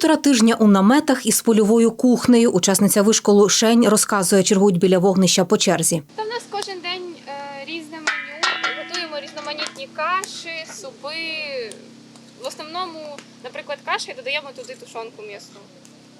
Півтора тижня у наметах із польовою кухнею. Учасниця вишколу Шень розказує, чергують біля вогнища по черзі. Та в нас кожен день е, різне меню. Готуємо різноманітні каші, супи. В основному, наприклад, каші додаємо туди тушонку м'ясну,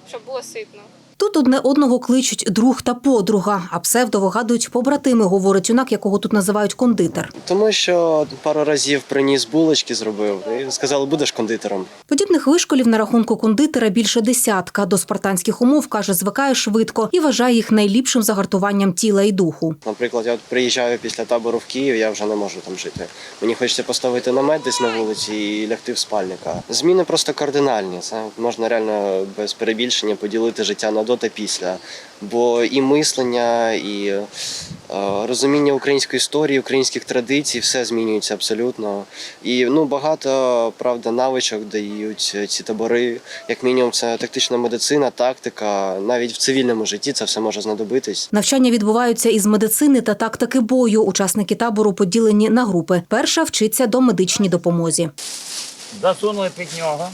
щоб було ситно. Тут одне одного кличуть друг та подруга, а псевдо вигадують побратими, говорить юнак, якого тут називають кондитер. Тому що пару разів приніс булочки, зробив і сказали, будеш кондитером. Подібних вишколів на рахунку кондитера більше десятка. До спартанських умов каже, звикає швидко і вважає їх найліпшим загартуванням тіла і духу. Наприклад, я от приїжджаю після табору в Київ, я вже не можу там жити. Мені хочеться поставити намет десь на вулиці і лягти в спальника. Зміни просто кардинальні. Це можна реально без перебільшення поділити життя на до та після. Бо і мислення, і е, розуміння української історії, українських традицій, все змінюється абсолютно. І ну багато правда навичок дають ці табори. Як мінімум, це тактична медицина, тактика. Навіть в цивільному житті це все може знадобитись. Навчання відбуваються із медицини та тактики бою. Учасники табору поділені на групи. Перша вчиться до медичній допомозі. Засунули під нього.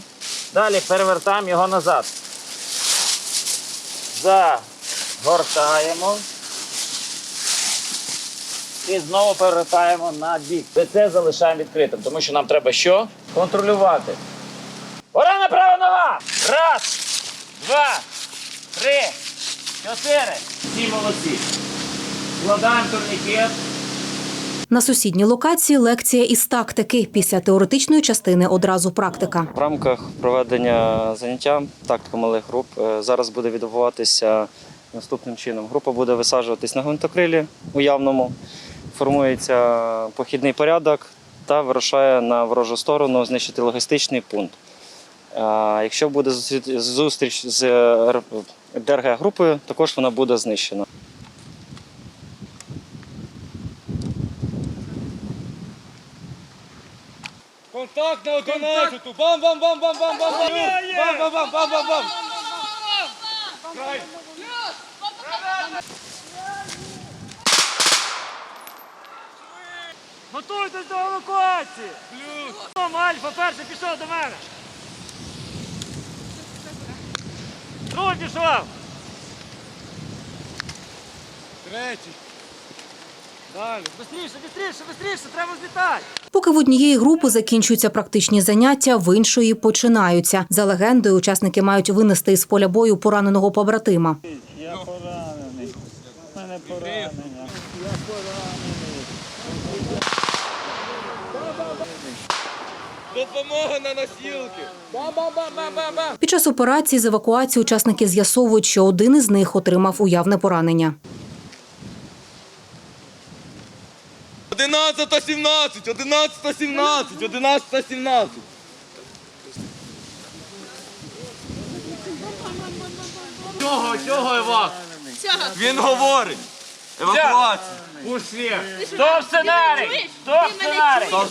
Далі перевертаємо його назад. Загортаємо. І знову перевертаємо на бік. Це залишаємо відкритим, тому що нам треба що? Контролювати. Пора на нога! Раз, два, три, чотири. Всі молодці. Складаємо турнікет. На сусідній локації лекція із тактики. Після теоретичної частини одразу практика. В рамках проведення заняття тактика малих груп е, зараз буде відбуватися наступним чином. Група буде висаджуватись на гвинтокрилі уявному, формується похідний порядок та вирушає на ворожу сторону знищити логістичний пункт. Якщо буде зустріч- з е, ДРГ-групою, також вона буде знищена. Контакт на 11. Бам, бам, бам, бам, бам, бам, бам. Бам, бам, бам, бам, бам, бам. Готуйтесь до евакуації! Плюс! Альфа перший пішов до мене. Другий пішов! Третій. Далі. Бистріше, бистріше, бистріше, треба злітати! Поки в однієї групи закінчуються практичні заняття, в іншої починаються. За легендою, учасники мають винести із поля бою пораненого побратима. Я поранений. У мене поранення. Допомога на носілки. Під час операції з евакуації учасники з'ясовують, що один із них отримав уявне поранення. 11 17, 11 17, 11 17. Чого, чого Івак? Він говорить. Евакуація. Стоп сценарій! Стоп сценарій!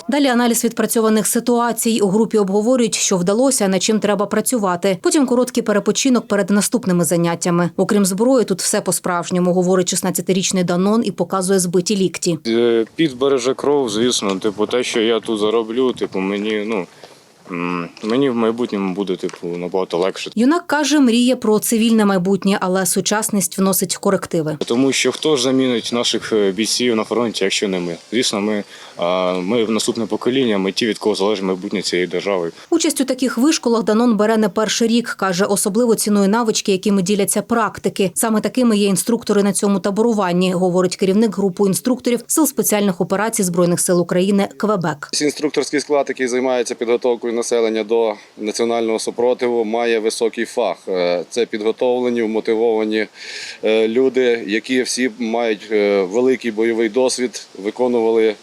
Далі аналіз відпрацьованих ситуацій. У групі обговорюють, що вдалося, над чим треба працювати. Потім короткий перепочинок перед наступними заняттями. Окрім зброї, тут все по-справжньому, говорить 16-річний Данон і показує збиті лікті. Підбереже береже кров, звісно. Типу, те, що я тут зароблю, типу, мені, ну. Мені в майбутньому буде типу набагато легше. Юнак каже, мріє про цивільне майбутнє, але сучасність вносить корективи. Тому що хто ж замінить наших е, бійців на фронті, якщо не ми? Звісно, ми, ми наступне покоління, ми ті, від кого залежить майбутнє цієї держави. Участь у таких вишколах Данон бере не перший рік. каже, особливо цінує навички, якими діляться практики. Саме такими є інструктори на цьому таборуванні, говорить керівник групи інструкторів сил спеціальних операцій збройних сил України Квебек. Інструкторський склад, який займається підготовкою населення до національного супротиву, має високий фах. Е, Це підготовлені, вмотивовані е, люди, які всі мають е, великий бойовий досвід, виконували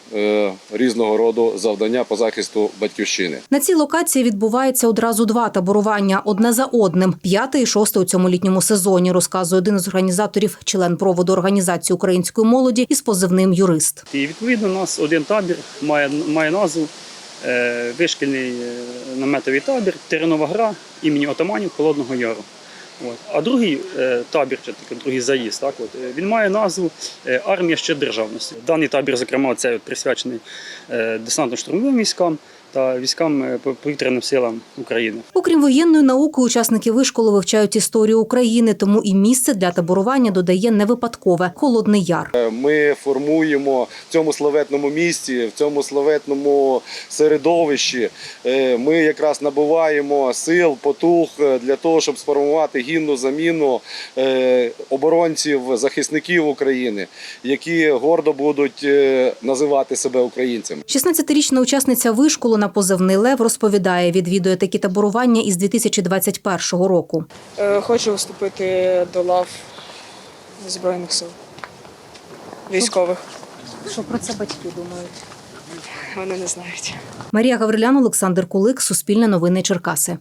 різного роду завдання по захисту батьківщини. На цій локації відбувається одразу два таборування одне за одним. П'яте і шосте у цьому літньому сезоні. Розказує один із організаторів, член проводу організації української молоді із позивним юрист. І відповідно у нас один табір має, має назву вишкільний е, наметовий табір Теренова гра імені отаманів Холодного Яру. От. А другий е, табір, чи такий другий заїзд, так, от, е, він має назву е, Армія ще державності. Даний табір, зокрема, це присвячений е, десантно-штурмовим військам. Та військам е, повітряним силам України. Окрім воєнної науки, учасники вишколу вивчають історію України, тому і місце для таборування додає не випадкове Холодний Яр. Е, Ми формуємо в цьому славетному місті, в цьому славетному середовищі. е, Ми якраз набуваємо сил, потух для того, щоб сформувати гідну заміну оборонців, захисників України, які гордо будуть називати себе українцями. 16-річна учасниця вишколу на позивний лев розповідає, відвідує такі таборування із 2021 року. Е, Хочу вступити до лав Збройних сил військових. Що про це батьки думають? Вони не знають. Марія Гаврилян, Олександр Кулик, Суспільне новини Черкаси.